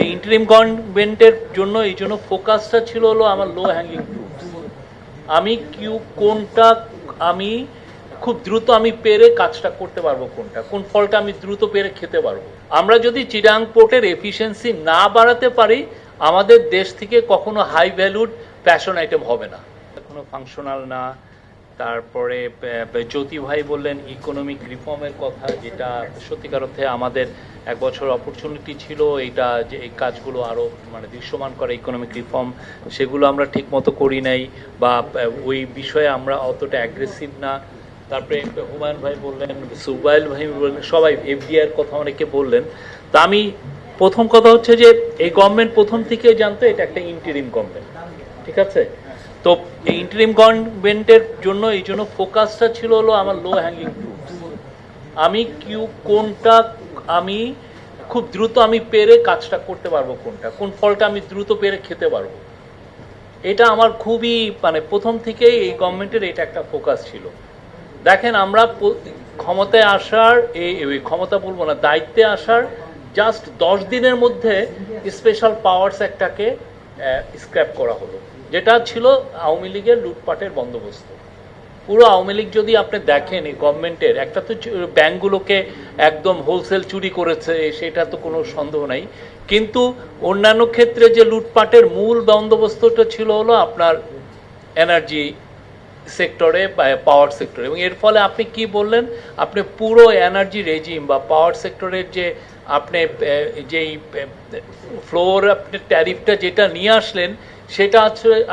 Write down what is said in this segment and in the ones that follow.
এই ইন্টারিম গভর্নমেন্টের জন্য, এই জন্য ফোকাসটা ছিল হলো আমার লো হ্যাঙ্গিং ফ্রুটস আমি কিউ, কোনটা আমি খুব দ্রুত আমি পেরে কাজটা করতে পারব কোনটা? কোন ফলটা আমি দ্রুত পেরে খেতে পারব? আমরা যদি চিরাং পোর্টের এফিসিয়েন্সি না বাড়াতে পারি, আমাদের দেশ থেকে কখনো হাই ভ্যালুড ফ্যাশন আইটেম হবে না। কোনো ফাংশনাল না। তারপরে জ্যোতি ভাই বললেন ইকোনমিক রিফর্মের কথা, যেটা সত্যিকার অর্থে আমাদের এক বছর অপরচুনিটি ছিল, এইটা যে এই কাজগুলো আরও মানে দৃশ্যমান করে ইকোনমিক রিফর্ম সেগুলো আমরা ঠিকমতো করি নাই বা ওই বিষয়ে আমরা অতটা অ্যাগ্রেসিভ না। তারপরে হুমায়ুন ভাই বললেন, সুবাইল ভাই বললেন, সবাই এফডিআর কথা অনেকে বললেন। তা আমি প্রথম কথা হচ্ছে যে, এই গভর্নমেন্ট প্রথম থেকে জানতো এটা একটা ইন্টারিম গভর্নমেন্ট ঠিক আছে? তো এই ইন্টারিম গভর্নমেন্টের জন্য, এই জন্য ফোকাসটা ছিল হলো আমার লো হ্যাঙ্গিং ফ্রুটস আমি কিউ কোনটা আমি খুব দ্রুত আমি পেরে কাজটা করতে পারব কোনটা? কোন ফলটা আমি দ্রুত পেরে খেতে পারব? এটা আমার খুবই মানে প্রথম থেকেই এই গভর্নমেন্টের এটা একটা ফোকাস ছিল। দেখেন, আমরা ক্ষমতায় আসার এই ক্ষমতা বলব না, দায়িত্বে আসার জাস্ট দশ দিনের মধ্যে স্পেশাল পাওয়ার্স একটাকে স্ক্র্যাপ করা হলো। যেটা ছিল আওয়ামী লীগের লুটপাটের বন্দোবস্ত। পুরো আওয়ামী লীগ যদি আপনি দেখেন এই গভর্নমেন্টের একটা তো ব্যাংকগুলোকে একদম হোলসেল চুরি করেছে, সেটা তো কোনো সন্দেহ নাই। কিন্তু অন্যান্য ক্ষেত্রে যে লুটপাটের মূল বন্দোবস্তটা ছিল হলো আপনার এনার্জি সেক্টরে পাওয়ার সেক্টরে এবং এর ফলে আপনি কি বললেন? আপনি পুরো এনার্জি রেজিম বা পাওয়ার সেক্টরের যে আপনি যেই ফ্লোর আপনি ট্যারিফটা যেটা নিয়ে আসলেন, সেটা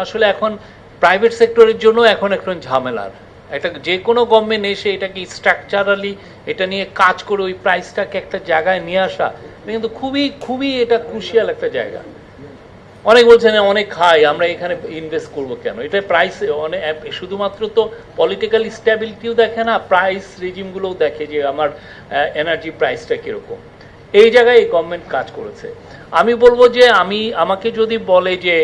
আসলে এখন প্রাইভেট সেক্টরের জন্য এখন এখন ঝামেলার। একটা যে কোনো গভর্নমেন্ট এসে এটাকে স্ট্রাকচারালি এটা নিয়ে কাজ করে ওই প্রাইসটাকে একটা জায়গায় নিয়ে আসা কিন্তু খুবই খুবই এটা ক্রুশিয়াল একটা জায়গা। অনেক বলছেন অনেক খাই আমরা এখানে ইনভেস্ট করব কেন? এটা প্রাইস অনেক শুধুমাত্র তো পলিটিক্যাল স্ট্যাবিলিটিও দেখে না প্রাইস রেজিমগুলোও দেখে যে আমার এনার্জি প্রাইসটা কীরকম। এই জায়গায় এই গভর্নমেন্ট কাজ করেছে। আমি বলব যে আমি, আমাকে যদি বলে যে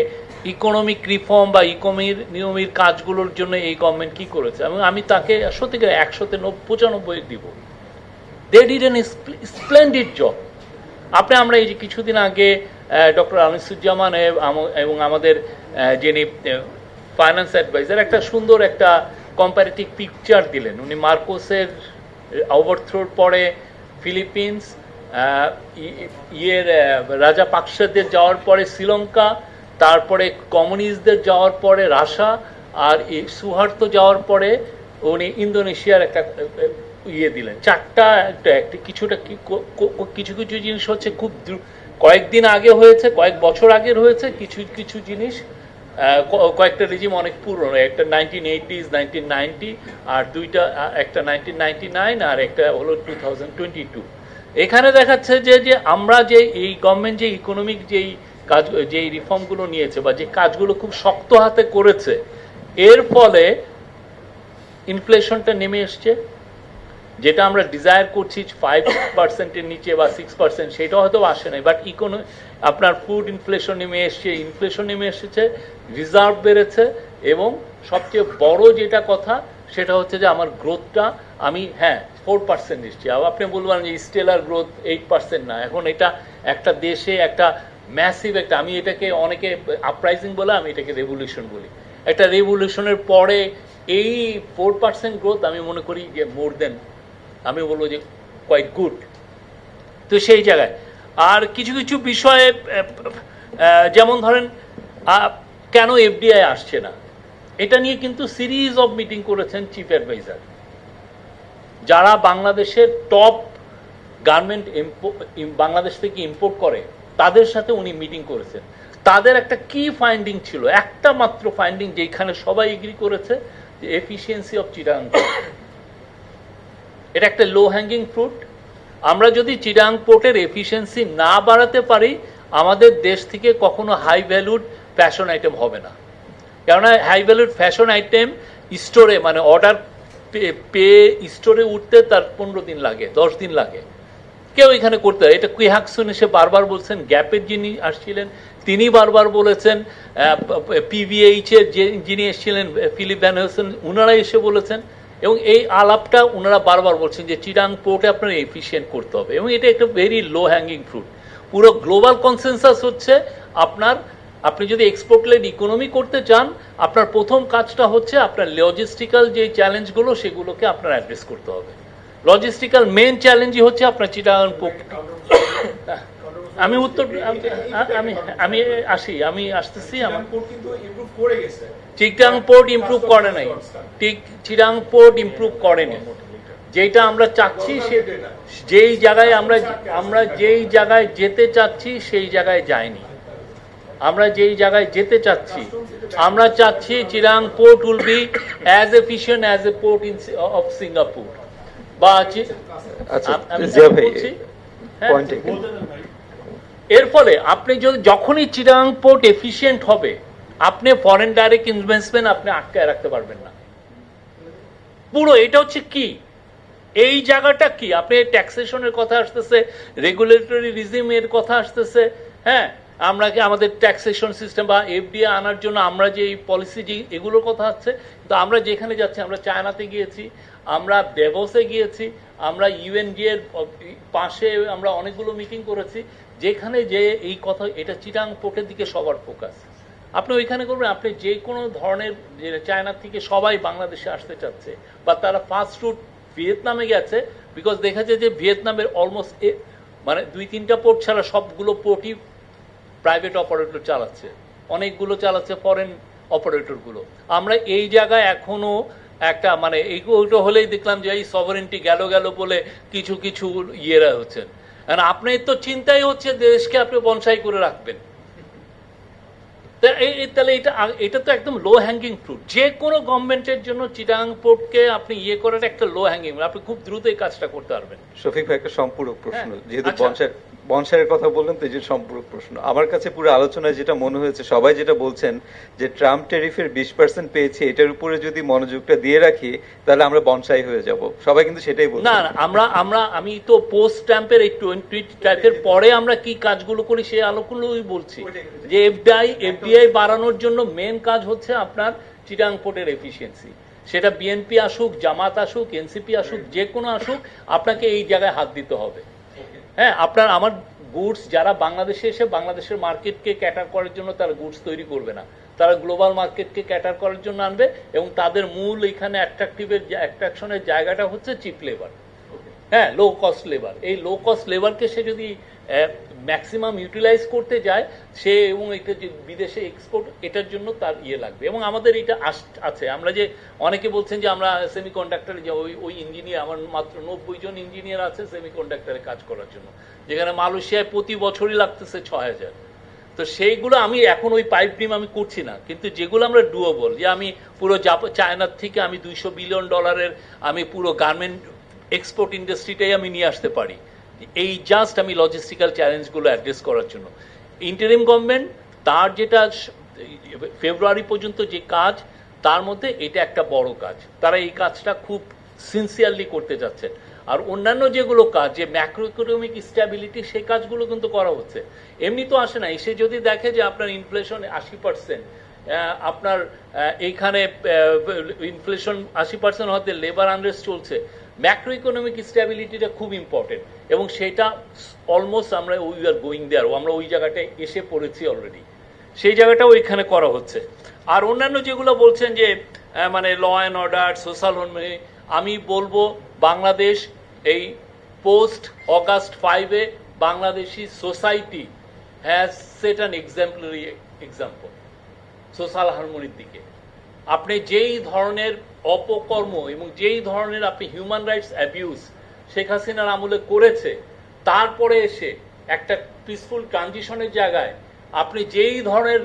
ইকোনমিক রিফর্ম বা ইকোনমির নিয়মির কাজগুলোর জন্য এই গভর্নমেন্ট কি করেছে? এবং আমি তাকে সত্যিকার একশোতে নব- পঁচানব্বই দিব। They did an splendid job আপনি, আমরা এই যে কিছুদিন আগে ডক্টর আনিসুজ্জামান এবং আমাদের যিনি ফাইন্যান্স অ্যাডভাইজার একটা সুন্দর একটা কম্পারেটিভ পিকচার দিলেন। উনি মার্কোসের ওভারথ্রোর পরে ফিলিপিন্স ইয়ের রাজা পাকসাদের যাওয়ার পরে শ্রীলঙ্কা তারপরে কমিউনিস্টদের যাওয়ার পরে রাশা, আর এই সুহার্তো যাওয়ার পরে উনি ইন্দোনেশিয়ার একটা ইয়ে দিলেন। চারটা একটা একটা কিছুটা কিছু কিছু জিনিস হচ্ছে খুব কয়েকদিন আগে হয়েছে, কয়েক বছর আগের হয়েছে, কিছু কিছু জিনিস কয়েকটা রেজিম অনেক পুরনো, একটা নাইনটিন এইটিজ নাইনটিন নাইনটি আর দুইটা একটা নাইনটিন নাইনটি নাইন আর একটা হলো টু থাউজেন্ড টোয়েন্টি টু এখানে দেখাচ্ছে যে যে আমরা যে এই গভর্নমেন্ট যে ইকোনমিক যেই কাজ যেই রিফর্মগুলো নিয়েছে বা যে কাজগুলো খুব শক্ত হাতে করেছে, এর ফলে ইনফ্লেশনটা নেমে এসছে। যেটা আমরা ডিজায়ার করছি ফাইভ পার্সেন্টের নিচে বা সিক্স পার্সেন্ট সেটা হয়তো আসে নাই। বাট ইকোনমি আপনার ফুড ইনফ্লেশন নেমে এসছে ইনফ্লেশন নেমে এসেছে রিজার্ভ বেড়েছে, এবং সবচেয়ে বড় যেটা কথা, সেটা হচ্ছে যে আমার গ্রোথটা আমি হ্যাঁ ফোর পার্সেন্ট আবার আপনি বলবেন যে স্টেলার গ্রোথ এইট পার্সেন্ট না। এখন এটা একটা দেশে একটা ম্যাসিভ একটা, আমি এটাকে অনেকে আপরাইজিং বলে, আমি এটাকে রেভলিউশন বলি। একটা রেভলিউশনের পরে এই ফোর পার্সেন্ট গ্রোথ আমি মনে করি যে মোর দেন আমি বলব যে কোয়াইট গুড তো সেই জায়গায়। আর কিছু কিছু বিষয়ে যেমন ধরেন কেন এফডিআই আসছে না? এটা নিয়ে কিন্তু সিরিজ অফ মিটিং করেছেন চিফ অ্যাডভাইজার যারা বাংলাদেশের টপ গার্মেন্ট বাংলাদেশ থেকে ইম্পোর্ট করে তাদের সাথে উনি মিটিং করেছেন। তাদের একটা কি ফাইন্ডিং ছিল, একটা মাত্র ফাইন্ডিং যেখানে সবাই এগ্রি করেছে যে এফিসিয়েন্সি অফ চিরাং এটা একটা লো হ্যাঙ্গিং ফ্রুট আমরা যদি চিরাং পোর্টের এফিসিয়েন্সি না বাড়াতে পারি, আমাদের দেশ থেকে কখনো হাই ভ্যালুড ফ্যাশন আইটেম হবে না। কেননা হাই ভ্যালুড ফ্যাশন আইটেম স্টোরে মানে অর্ডার পে স্টোরে উঠতে তার পনেরো দিন লাগে, দশ দিন লাগে। কেউ এখানে করতে এটা কুইহাকসুন এসে বারবার বলছেন, গ্যাপের যিনি আসছিলেন, তিনি বারবার বলেছেন পিভিএইচ এর যে যিনি এসেছিলেন, ফিলিপ ভ্যান হোসেন ওনারা এসে বলেছেন, এবং এই আলাপটা ওনারা বারবার বলছেন যে চিরাং পোর্টে আপনার এফিসিয়েন্ট করতে হবে। এবং এটা একটা ভেরি লো হ্যাঙ্গিং ফ্রুট পুরো গ্লোবাল কনসেনসাস হচ্ছে আপনার, আপনি যদি এক্সপোর্ট লেড ইকোনমি করতে চান, আপনার প্রথম কাজটা হচ্ছে আপনার লজিস্টিক্যাল যে চ্যালেঞ্জগুলো সেগুলোকে আপনার অ্যাড্রেস করতে হবে। লজিস্টিক্যাল মেন চ্যালেঞ্জই হচ্ছে আপনার চিটাগাং আমি উত্তর আমি- আমি আসি আমি আসতেছি আমার চিটাং পোর্ট ইমপ্রুভ করে নাই। ঠিক চিটাং পোর্ট ইমপ্রুভ করেনি যেটা আমরা চাচ্ছি সে যেই জায়গায় আমরা আমরা যেই জায়গায় যেতে চাচ্ছি সেই জায়গায় যাইনি। আমরা যেই জায়গায় যেতে চাচ্ছি আমরা চাচ্ছি Chirang port will be as efficient as a port in of Singapore বা আচ্ছা? হ্যাঁ, এর ফলে আপনি যদি যখনই চিরাং পোর্ট এফিশিয়েন্ট হবে আপনি ফরেন ডাইরেক্ট ইনভেস্টমেন্ট আপনি আটকায় রাখতে পারবেন না। পুরো এটা হচ্ছে কি? এই জায়গাটা কি? আপনি ট্যাক্সেশনের কথা আসতেছে রেগুলেটরি রিজিমের কথা আসতেছে হ্যাঁ? আমরা কি আমাদের ট্যাক্সেশন সিস্টেম বা এফডিআই আনার জন্য আমরা যে এই পলিসি যে এগুলোর কথা হচ্ছে কিন্তু আমরা যেখানে যাচ্ছি আমরা চায়নাতে গিয়েছি আমরা ডেভোসে গিয়েছি, আমরা ইউএনজি এর পাশে আমরা অনেকগুলো মিটিং করেছি, যেখানে যে এই কথা, এটা চিটাং পোর্টের দিকে সবার ফোকাস আপনি ওইখানে করবেন, আপনি যে কোনো ধরনের যে চায়না থেকে সবাই বাংলাদেশে আসতে চাচ্ছে, বা তারা ফার্স্ট রুট ভিয়েতনামে গেছে বিকজ দেখা যায় যে ভিয়েতনামের অলমোস্ট মানে দুই তিনটা পোর্ট ছাড়া সবগুলো পোর্টই প্রাইভেট অপারেটর চালাচ্ছে। অনেকগুলো চালাচ্ছে ফরেন অপারেটরগুলো আমরা এই জায়গায় এখনও একটা মানে এইগুলো হলেই দেখলাম যে এই সভারেন্টি গেল গেল বলে কিছু কিছু ইয়েরা হচ্ছেন। আর আপনার তো চিন্তাই হচ্ছে দেশকে আপনি বনসাই করে রাখবেন। তাহলে এটা এটা তো একদম লো হ্যাঙ্গিং ফ্রুট যে কোনো গভর্নমেন্টের জন্য চিটাং পোর্টকে আপনি ইয়ে করার একটা লো হ্যাঙ্গিং আপনি খুব দ্রুত এই কাজটা করতে পারবেন। শফিক ভাই একটা সম্পূরক প্রশ্ন। হ্যাঁ, যেহেতু আচ্ছা। বনসারের কথা বললেন, তো এই যে সম্পূরক প্রশ্ন। আমার কাছে পুরো আলোচনায় যেটা মনে হয়েছে, সবাই যেটা বলছেন যে ট্রাম্প টেরিফের বিশ পার্সেন্ট পেয়েছি, এটার উপরে যদি মনোযোগটা দিয়ে রাখি, তাহলে আমরা বনসাই হয়ে যাব। সবাই কিন্তু সেটাই বলছে। না আমরা আমরা, আমি তো পোস্ট স্ট্যাম্পের এই টোয়েন্টি টাইপের পরে আমরা কি কাজগুলো করি সেই আলোগুলোই বলছি। যে এফডিআই এফডিআই বাড়ানোর জন্য মেন কাজ হচ্ছে আপনার চিটাং পোর্টের এফিসিয়েন্সি। সেটা বিএনপি আসুক, জামাত আসুক, এনসিপি আসুক, যে কোনো আসুক, আপনাকে এই জায়গায় হাত দিতে হবে। হ্যাঁ আপনার আমার গুডস যারা বাংলাদেশে এসে বাংলাদেশের মার্কেটকে ক্যাটার করার জন্য তারা গুডস তৈরি করবে না। তারা গ্লোবাল মার্কেটকে ক্যাটার করার জন্য আনবে এবং তাদের মূল এখানে অ্যাট্রাকটিভের অ্যাট্রাকশনের জায়গাটা হচ্ছে চিপ লেবার হ্যাঁ লো কস্ট লেবার এই লো কস্ট লেবারকে সে যদি ম্যাক্সিমাম ইউটিলাইজ করতে যায়, সে এবং এটা যে বিদেশে এক্সপোর্ট এটার জন্য তার ইয়ে লাগবে। এবং আমাদের এটা আছে। আমরা যে অনেকে বলছেন যে আমরা সেমি কন্ডাক্টরে যে ওই ওই ইঞ্জিনিয়ার আমার মাত্র নব্বই জন ইঞ্জিনিয়ার আছে সেমি কন্ডাক্টরে কাজ করার জন্য। যেখানে মালয়েশিয়ায় প্রতি বছরই লাগতেছে ছয় হাজার। তো সেইগুলো আমি এখন ওই পাইপ ডিম আমি করছি না। কিন্তু যেগুলো আমরা ডুয়েবল যে আমি পুরো চায়নার থেকে আমি দুইশো বিলিয়ন ডলারের আমি পুরো গার্মেন্ট এক্সপোর্ট ইন্ডাস্ট্রিটাই আমি নিয়ে আসতে পারি। এই জাস্ট আমি লজিস্টিক্যাল চ্যালেঞ্জগুলো অ্যাড্রেস করার জন্য। ইন্টারিম গভর্নমেন্ট তার যেটা ফেব্রুয়ারি পর্যন্ত যে কাজ, তার মধ্যে এটা একটা বড় কাজ। তারা এই কাজটা খুব সিনসিয়ারলি করতে যাচ্ছে। আর অন্যান্য যেগুলো কাজ, যে ম্যাক্রো ইকোনমিক স্ট্যাবিলিটি সেই কাজগুলো কিন্তু করা হচ্ছে। এমনি তো আসে না। এসে যদি দেখে যে আপনার ইনফ্লেশন আশি পার্সেন্ট আপনার এইখানে ইনফ্লেশন আশি পার্সেন্ট হতে লেবার আনরেস্ট চলছে ম্যাক্রো ইকোনমিক স্ট্যাবিলিটিটা খুব ইম্পর্টেন্ট এবং সেটা অলমোস্ট আমরা উই আর গোয়িং দেয়ার আমরা ওই জায়গাটায় এসে পড়েছি অলরেডি সেই জায়গাটাও এখানে করা হচ্ছে। আর অন্যান্য যেগুলো বলছেন যে মানে ল অ্যান্ড অর্ডার সোশ্যাল আমি বলব বাংলাদেশ এই পোস্ট অগাস্ট ফাইভে Bangladeshi society has set an exemplary example social হারমোনির দিকে। আপনি যেই ধরনের অপকর্ম এবং যেই ধরনের আপনি হিউম্যান রাইটস অ্যাবিউজ শেখ হাসিনার আমলে করেছে, তারপরে এসে একটা পিসফুল ট্রানজিশনের জায়গায় আপনি যেই ধরনের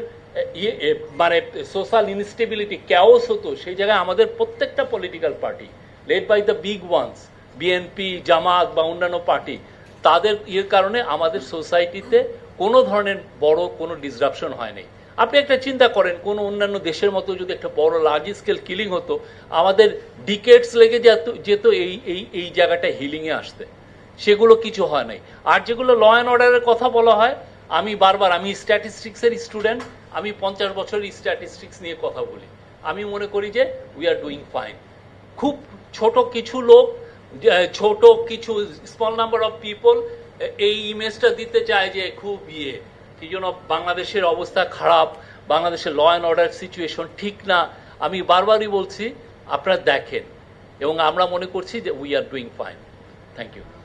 মানে সোশ্যাল ইনস্টেবিলিটি ক্যাওস হতো, সেই জায়গায় আমাদের প্রত্যেকটা political party led by the big ones BNP Jamaat বা অন্যান্য পার্টি তাদের ইয়ের কারণে আমাদের সোসাইটিতে কোনো ধরনের বড় কোনো ডিসরাপশন হয়নি। আপনি একটা চিন্তা করেন, কোন অন্যান্য দেশের মতো যদি একটা বড় লার্জ স্কেল কিলিং হতো, আমাদের ডিকেটস লেগে যেত যেত এই এই এই জায়গাটা হিলিংয়ে আসতে। সেগুলো কিছু হয় নাই। আর যেগুলো ল অ্যান্ড অর্ডারের কথা বলা হয়, আমি বারবার, আমি স্ট্যাটিস্টিক্সের স্টুডেন্ট আমি পঞ্চাশ বছরের স্ট্যাটিস্টিক্স নিয়ে কথা বলি। আমি মনে করি যে উই আর ডুইং ফাইন খুব ছোট কিছু লোক ছোট কিছু স্মল নাম্বার অফ পিপল এই ইমেজটা দিতে চায় যে, খুব ইয়ে। সেই জন্য বাংলাদেশের অবস্থা খারাপ, বাংলাদেশের ল অ্যান্ড অর্ডার সিচুয়েশন ঠিক না। আমি বারবারই বলছি, আপনারা দেখেন এবং আমরা মনে করছি যে we are doing fine thank you